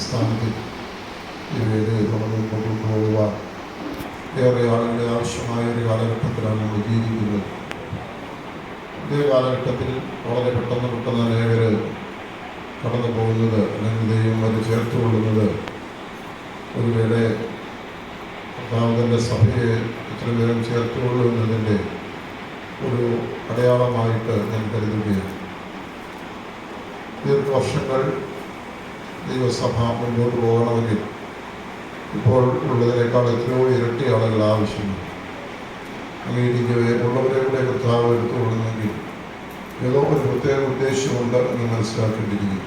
അടിസ്ഥാനത്തിൽ ഈ വേദി തുടർന്ന് മുമ്പോട്ട് പോകുവാൻ ഏറെ ആളുകളുടെ ആവശ്യമായ ഒരു കാലഘട്ടത്തിലാണ് നമ്മൾ ജീവിക്കുന്നത് ഇതേ കാലഘട്ടത്തിൽ വളരെ പെട്ടെന്ന് പെട്ടെന്ന് അനേകർ കടന്നു പോകുന്നത് അല്ലെങ്കിൽ ദൈവം അത് ചേർത്തുകൊള്ളുന്നത്. ഒരുവേളെ കർത്താവിന്റെ സഭയെ ഇത്ര പേരും ചേർത്ത് കൊള്ളുന്നതിന്റെ ഒരു അടയാളമായിട്ട് ഞാൻ കരുതുകയാണ്. ദീർഘവർഷങ്ങൾ ദൈവസഭ മുന്നോട്ട് പോകണമെങ്കിൽ ഇപ്പോൾ ഉള്ളതിനേക്കാൾ എത്രയോ ഇരട്ടി ആളുകൾ ആവശ്യമുണ്ട്. അംഗീകരിക്കവേ ഉള്ളവരെ കൂടെ കർത്താവ് എടുത്തുകൊള്ളുന്നെങ്കിൽ ഏതോ ഒരു പ്രത്യേക ഉദ്ദേശമുണ്ട് എന്ന് മനസ്സിലാക്കേണ്ടിയിരിക്കുന്നു.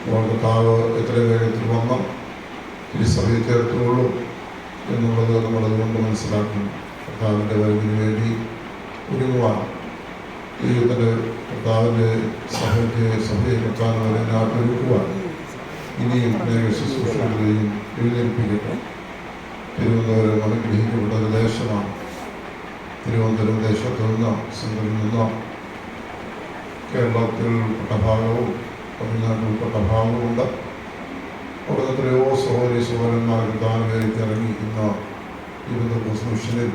അപ്പോൾ കർത്താവ് എത്ര വേഗത്തിൽ വന്ന്. തിരുസഭയെ ചേർത്തുകൊള്ളും എന്നുള്ളത് നമ്മൾ അതുകൊണ്ട് മനസ്സിലാക്കണം. കർത്താവിന്റെ വരവിന് വേണ്ടി ഒരുങ്ങുവാൻ ദൈവത്തിന്റെ കർത്താവിന്റെ സഭയ്ക്ക് സഭയെ കർത്താവിനെ വരെ ഒരുക്കുവാൻ ഇനിയും അനേക ശുശ്രൂഷകളെയും എഴുന്നേൽപ്പിക്കട്ടെ. തിരുവനന്തപുരം അനുഗ്രഹിക്കപ്പെട്ട ഒരു ദേശമാണ്. തിരുവനന്തപുരം ദേശത്തു നിന്ന് നിന്ന് കേരളത്തിൽ ഉൾപ്പെട്ട ഭാഗവും തമിഴ്നാട്ടിൽ ഉൾപ്പെട്ട ഭാഗവുമുണ്ട് അവിടെ എത്രയോ സഹോദരി സഹോദരന്മാർക്ക് ദാനമേലേക്ക് ഇറങ്ങിയിരിക്കുന്ന ഇരുപത് മിഷനിൽ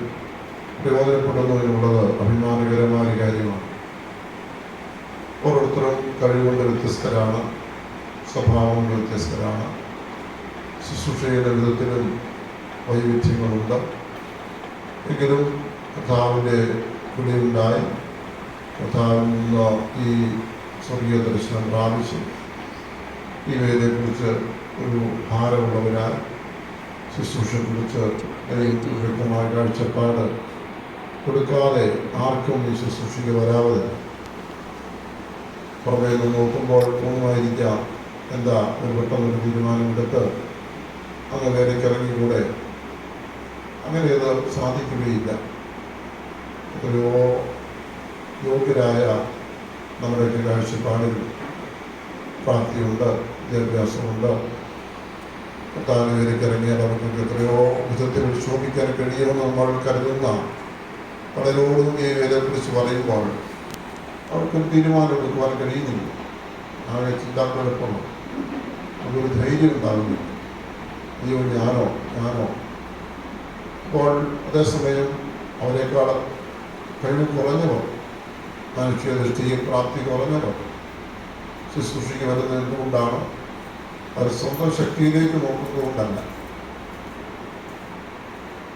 പ്രയോജനപ്പെടുന്നതിനുള്ളത് അഭിമാനകരമായ കാര്യമാണ്. ഓരോരുത്തരും കഴിവുകൾ വ്യത്യസ്തരാണ് സ്വഭാവം വ്യത്യസ്തരാണ് ശുശ്രൂഷയുടെ വിധത്തിലും വൈവിധ്യങ്ങളുണ്ട്. എങ്കിലും കഥാവിന്റെ കുടിയുണ്ടായി. കർത്താവിൽ നിന്ന് ഈ സ്വർഗീയ ദർശനം പ്രാപിച്ചു ഈ വേദിയെക്കുറിച്ച് ഒരു ഭാരമുള്ളവരാൽ ശുശ്രൂഷയെക്കുറിച്ച് അല്ലെങ്കിൽ വ്യക്തമായ കാഴ്ചപ്പാട് കൊടുക്കാതെ ആർക്കും ഈ ശുശ്രൂഷയ്ക്ക് വരാതെ പുറമേ നിന്ന് നോക്കുമ്പോൾ ഒന്നുമായിരിക്കാം എന്താ ഒരു പെട്ടെന്നൊരു തീരുമാനമെടുത്ത് അങ്ങ് വേലയ്ക്ക് ഇറങ്ങിക്കൂടെ അങ്ങനെ അത് സാധിക്കുകയില്ല. എത്രയോ യോഗ്യരായ നമ്മുടെ കാഴ്ചപ്പാടിൽ പ്രാപ്തിയുണ്ട് വിദ്യാഭ്യാസമുണ്ട്. ഇറങ്ങിയാൽ അവർക്ക് എത്രയോ വിധത്തിൽ ശോഭിക്കാൻ കഴിയുമെന്ന് നമ്മൾ കരുതുന്ന പലരോടും ഈ വേലയെക്കുറിച്ച് പറയുമ്പോൾ അവർക്കൊരു തീരുമാനം എടുക്കുവാൻ കഴിയുന്നില്ല അവരെ ചിന്താക്കുഴപ്പമാണ് അതൊരു ധൈര്യം ഉണ്ടാകുന്നില്ല. അയ്യോ ഞാനോ ഞാനോ അപ്പോൾ അതേസമയം അവരെക്കാൾ കഴിവ് കുറഞ്ഞവർ മനുഷ്യ ദൃഷ്ടിയും പ്രാപ്തി കുറഞ്ഞവർ ശുശ്രൂഷയ്ക്ക് വരുന്നത് എന്തുകൊണ്ടാണ് അവർ സ്വന്തം ശക്തിയിലേക്ക് നോക്കുന്നതുകൊണ്ടല്ല.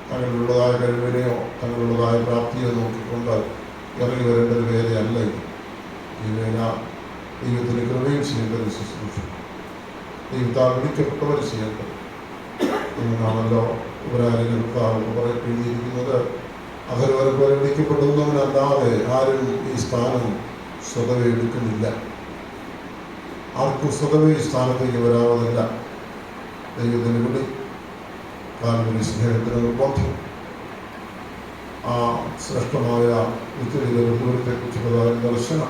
തങ്ങളുള്ളതായ കഴിവിനെയോ തങ്ങളുള്ളതായ പ്രാപ്തിയോ നോക്കിക്കൊണ്ട് ഇറങ്ങി വരേണ്ട ഒരു വേലയല്ല ഇത്. ഈ വേല ദൈവത്തിന് കൃപയും ചെയ്യേണ്ട ഒരു ശുശ്രൂഷ ദൈവത്താൽ വിളിക്കപ്പെട്ടവർ ചെയ്യേണ്ടത് നാമല്ലോ ഉപരാജകർക്ക് എഴുതിയിരിക്കുന്നത്. അഹരോരെ പോലെ വിളിക്കപ്പെടുന്നവനല്ലാതെ ആരും ഈ സ്ഥാനം സ്വതവേ എടുക്കുന്നില്ല. ആർക്കും സ്വതവേ ഈ സ്ഥാനത്തേക്ക് വരാവുന്നില്ല ദൈവത്തിന് വിളി കാൽവരി സ്നേഹത്തിന് നിർബന്ധം ആ ശ്രേഷ്ഠമായ പ്രധാന ദർശനം.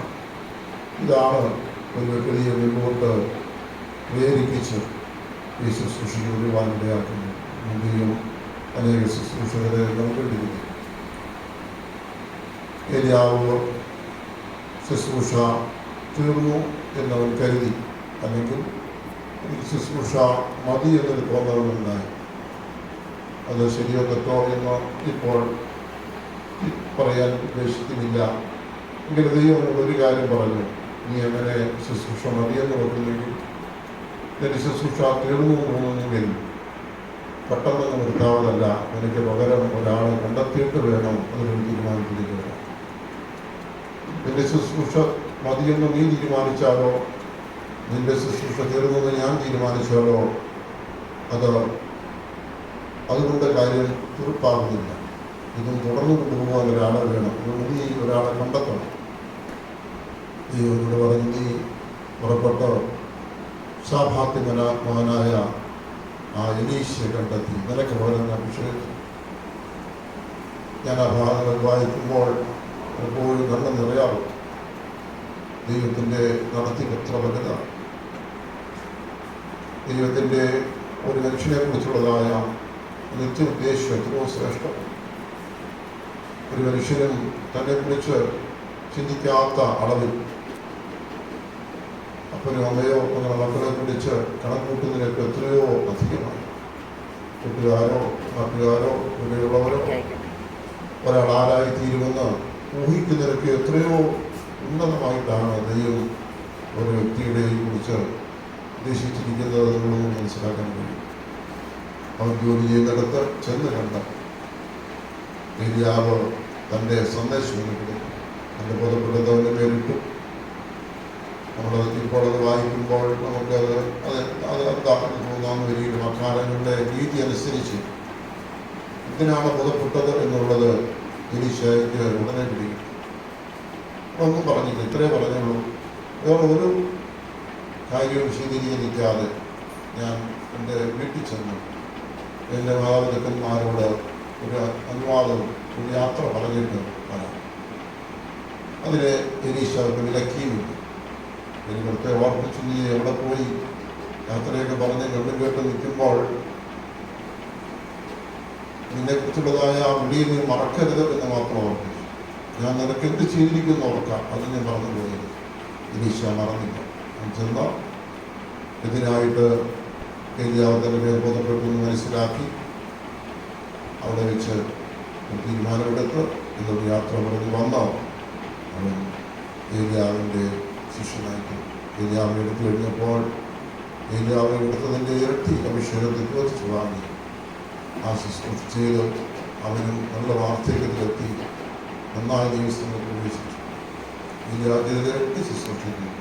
ഇതാണ് ഒരു വ്യക്തിയെ മുമ്പോട്ട് പ്രേരിപ്പിച്ച് ഈ ശുശ്രൂഷയ്ക്ക് ഒരുപാടിടയാക്കുന്നത് ഇന്ത്യയും അനേക ശുശ്രൂഷകരെ നൽകേണ്ടിയിരിക്കുന്നു ഏരിയാവ് ശുശ്രൂഷ തീർന്നു എന്നവൻ കരുതി. അല്ലെങ്കിൽ ശുശ്രൂഷ മതി എന്നൊരു തോന്നലുണ്ടായി അത് ശരിയോ തെറ്റോ എന്ന് ഇപ്പോൾ പറയാൻ ഉദ്ദേശിക്കുന്നില്ല. എങ്കിലും ദൈവം ഒരു കാര്യം പറഞ്ഞു. നീ അങ്ങനെ ശുശ്രൂഷ മതിയെന്ന് പറഞ്ഞെങ്കിൽ നിന്റെ ശുശ്രൂഷ തീർന്നു പോകുന്നെങ്കിൽ പെട്ടെന്ന് നിർത്താവതല്ല എനിക്ക് പകരം ഒരാളെ കണ്ടെത്തിയിട്ട് വേണം അതിനൊരു തീരുമാനത്തിലേക്ക് എന്റെ ശുശ്രൂഷ മതിയെന്ന് നീ തീരുമാനിച്ചാലോ? നിന്റെ ശുശ്രൂഷ തീർന്നെന്ന് ഞാൻ തീരുമാനിച്ചാലോ? അത് അതുകൊണ്ട് കാര്യം തീർപ്പാകുന്നില്ല. ഇതും തുടർന്ന് കൊണ്ടുപോകാൻ ഒരാളെ വേണം. അതുകൊണ്ട് നീ ഒരാളെ കണ്ടെത്തണം. ദൈവത്തോട് പറഞ്ഞ് നീ പുറപ്പെട്ട സാഭാത്യമന മകനായ ആ എലീശയെ കണ്ടെത്തി. നിനക്ക് പകരം അഭിഷേകിച്ചു ഞാൻ ആ ഭാഗങ്ങൾ വായിക്കുമ്പോൾ പലപ്പോഴും നല്ല നിറയാറും ദൈവത്തിന്റെ നടത്തിപത്ര വലുത ദൈവത്തിന്റെ ഒരു മനുഷ്യനെ കുറിച്ചുള്ളതായ നിത്യ ഉദ്ദേശം എത്രയോ ശ്രേഷ്ഠം ഒരു മനുഷ്യനും തന്നെക്കുറിച്ച് ചിന്തിക്കാത്ത അളവിൽ. അപ്പനും അമ്മയോ അങ്ങനെ മക്കളെ പിടിച്ച് കണക്കൂട്ടുന്നതിനൊക്കെ എത്രയോ അധികമായി. കൂട്ടുകാരോ നാട്ടുകാരോ ഇവിടെയുള്ളവരോ. ഒരാൾ ആരായി തീരുമെന്ന് ഊഹിക്കുന്നതിനൊക്കെ എത്രയോ ഉന്നതമായിട്ടാണ് ദൈവം ഒരു വ്യക്തിയുടെയും കുറിച്ച് ഉദ്ദേശിച്ചിരിക്കുന്നത് എന്നുള്ളത് മനസ്സിലാക്കാൻ കഴിയും. അവൻ ജോലി ചെയ്യുന്നിടത്ത് ചെന്ന് കണ്ട ഏരിയാവ് തന്റെ സന്ദേശം കിട്ടും തന്റെ ബോധപ്പെട്ടതവന്റെ പേരിട്ടും നമ്മളത് ഇപ്പോൾ അത് വായിക്കുമ്പോൾ നമുക്കത് അത് അത് എന്താണെന്ന് തോന്നാവുന്ന വരികയും അക്കാലങ്ങളുടെ കാലങ്ങളുടെ രീതി അനുസരിച്ച് എന്തിനാണ് ബോധപ്പെട്ടത് എന്നുള്ളത് എലീശയ്ക്ക് ഉടനെ പിടിക്കും. ഒന്നും പറഞ്ഞില്ല ഇത്രേ പറഞ്ഞുള്ളൂ. വേറെ ഒരു കാര്യവും വിശദീകരിക്കാതെ ഞാൻ എന്റെ വീട്ടിൽ ചെന്നു. എന്റെ മാതാപിതാക്കന്മാരോട് ഒരു അനുവാദവും ഒരു യാത്ര പറഞ്ഞിട്ട് വരാം അതിന് എലീശ അവർക്ക് വിലക്കിയുമില്ല എനിക്ക് പ്രത്യേകം ഓർമ്മിച്ചു നീ എവിടെ പോയി? യാത്രയൊക്കെ പറഞ്ഞ് കണ്ടും കേട്ട് നിൽക്കുമ്പോൾ നിന്നെക്കുറിച്ചുള്ളതായ ആ വിളിയിൽ നീ മറക്കരുത് എന്ന് മാത്രം ഓർമ്മിച്ചു. ഞാൻ നിനക്ക് എന്ത് ചെയ്തിരിക്കുന്നു ഓർക്കാം? അത് ഞാൻ മറന്നു പോയത്. ഇനീശ മറന്നില്ല. ചെന്ന? ഇതിനായിട്ട് തന്നെ ബോധപ്പെട്ടു മനസ്സിലാക്കി. അവിടെ വെച്ച് തീരുമാനമെടുത്ത് ഇന്നൊരു യാത്ര പറഞ്ഞ് വന്നാൽ അവൻ ഏലിയാവിന്റെ ശിഷ്യനായിട്ട് ഏലിയാവിനെ എടുത്തു കഴിഞ്ഞപ്പോൾ ഏലിയാവിനെ എടുത്തതിന്റെ ഇരട്ടി അഭിഷേകത്തിൽ ചോദിച്ചു വാങ്ങി. ആ ശുശ്രൂഷ ചെയ്ത് അവനും നല്ല വാർത്തയിലെത്തി നന്നായി ദിവസങ്ങൾ പ്രവേശിച്ചു. ഈ ഇരട്ടി എട്ട് ശുശ്രൂഷിക്കും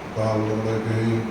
കർത്താവ് നമ്മുടെയൊക്കെയും